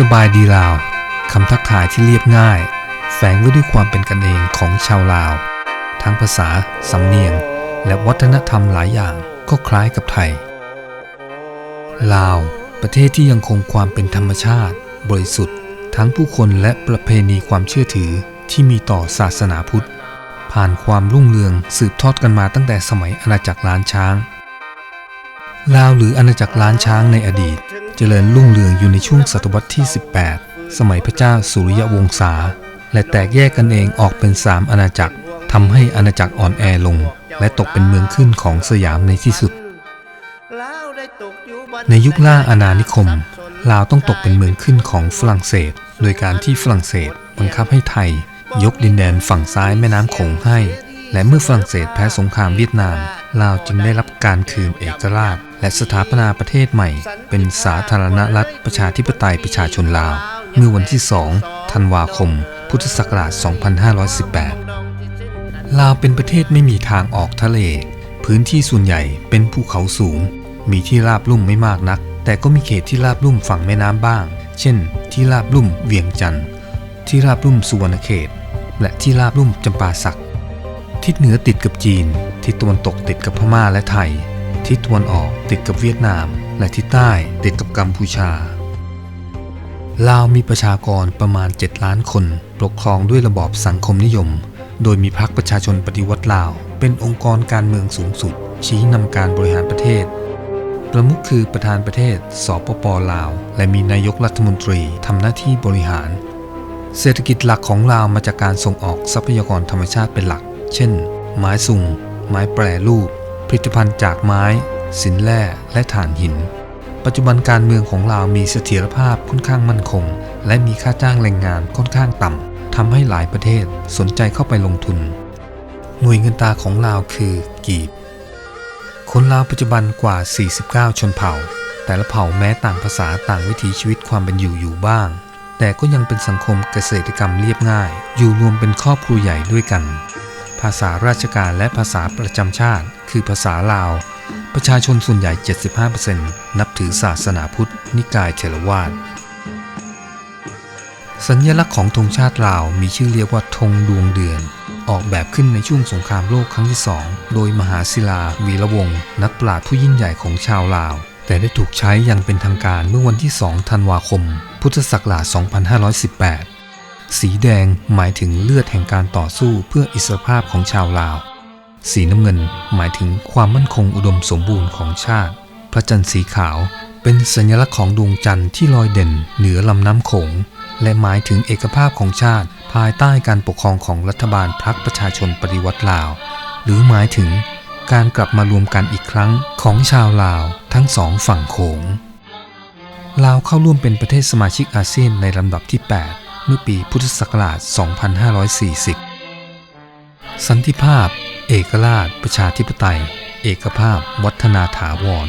สบายดีลาว คำทักทายที่เรียบง่าย แฝงไว้ด้วยความเป็นกันเองของชาวลาว ทั้งภาษา สำเนียง และวัฒนธรรมหลายอย่างก็คล้ายกับไทย ลาว ประเทศที่ยังคงความเป็นธรรมชาติ บริสุทธิ์ ทั้งผู้คนและประเพณีความเชื่อถือที่มีต่อศาสนาพุทธ ผ่านความรุ่งเรืองสืบทอดกันมาตั้งแต่สมัยอาณาจักรล้านช้าง ลาวหรืออาณาจักรล้านช้างในอดีต เจริญรุ่งเรืองอยู่ในช่วงศตวรรษที่ 18 สมัยพระเจ้าสุริยวงศา และแตกแยกกันเองออกเป็นสามอาณาจักรทำให้อาณาจักรอ่อนแอลง และตกเป็นเมืองขึ้นของสยามในที่สุด ในยุคล่าอาณานิคม ลาวต้องตกเป็นเมืองขึ้นของฝรั่งเศส โดยการที่ฝรั่งเศสบังคับให้ไทย ยกดินแดนฝั่งซ้ายแม่น้ำโขงให้ และเมื่อฝรั่งเศสแพ้สงครามเวียดนาม ลาวจึงได้รับการคืนเอกราช และสถาปนาประเทศใหม่ เป็นสาธารณรัฐประชาธิปไตยประชาชนลาว เมื่อวันที่ 2 ธันวาคม พุทธศักราช 2518 ลาวเป็นประเทศไม่มีทางออกทะเล พื้นที่ส่วนใหญ่เป็นภูเขาสูง มีที่ราบลุ่มไม่มากนัก แต่ก็มีเขตที่ราบลุ่มฝั่งแม่น้ำบ้าง เช่น ที่ราบลุ่มเวียงจันทร์ ที่ราบลุ่มสุวรรณเขต และที่ราบลุ่มจำปาสักทิศเหนือติดกับจีน ทิศตะวันตกติดกับพม่าและไทย ทิศตะวันออกติดกับเวียดนาม และทิศใต้ติดกับกัมพูชา ลาวมีประชากรประมาณ 7 ล้านคน ปกครองด้วยระบอบสังคมนิยม โดยมีพรรคประชาชนปฏิวัติลาว เป็นองค์กรการเมืองสูงสุด ชี้นำการบริหารประเทศ ประมุขคือประธานประเทศ สปปลาว และมีนายกรัฐมนตรีทำหน้าที่บริหาร เศรษฐกิจหลักของลาวมาจากการส่งออกทรัพยากรธรรมชาติเป็นหลัก เช่น ไม้สุงไม้แปรรูป ผลิตภัณฑ์จากไม้ สินแร่และถ่านหิน ปัจจุบันการเมืองของลาวมีเสถียรภาพค่อนข้างมั่นคง และมีค่าจ้างแรงงานค่อนข้างต่ำทำให้หลายประเทศสนใจเข้าไปลงทุน หน่วยเงินตาของลาวคือกีบ คนลาวปัจจุบันกว่า 49 ชนเผ่า แต่ละเผ่าแม้ต่างภาษาต่างวิถีชีวิตความเป็นอยู่อยู่บ้าง แต่ก็ยังเป็นสังคมเกษตรกรรมเรียบง่าย อยู่รวมเป็นครอบครัวใหญ่ด้วยกัน ภาษาราชการและภาษาประจำชาติ คือภาษาลาว ประชาชนส่วนใหญ่ 75%นับถือศาสนาพุทธ นิกายเทรวาสสัญลักษณ์ของธงชาติลาวมีชื่อเรียกว่าธงดวงเดือน ออกแบบขึ้นในช่วงสงครามโลกครั้งที่สองโดยมหาศิลา วีระวงศ์นักปราชญ์ผู้ยิ่งใหญ่ของชาวลาว แต่ได้ถูกใช้อย่างเป็นทางการเมื่อวันที่ 2 ธันวาคม พุทธศักราช 2518 สีแดงหมายถึงเลือดแห่งการต่อสู้เพื่ออิสรภาพของชาวลาว สีน้ำเงินหมายถึงความมั่นคงอุดมสมบูรณ์ของชาติ พระจันทร์สีขาวเป็นสัญลักษณ์ของดวงจันทร์ที่ลอยเด่นเหนือลำน้ำโขง และหมายถึงเอกภาพของชาติ ภายใต้การปกครองของรัฐบาลพรรคประชาชนปฏิวัติลาว หรือหมายถึงการกลับมารวมกันอีกครั้งของชาวลาวทั้งสองฝั่งโขง ลาวเข้าร่วมเป็นประเทศสมาชิกอาเซียนในลำดับที่ 8 เมื่อปีพุทธศักราช 2540 สันติภาพ เอกราช ประชาธิปไตย เอกภาพ วัฒนาถาวร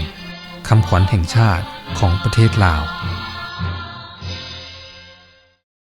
คำขวัญแห่งชาติของประเทศลาว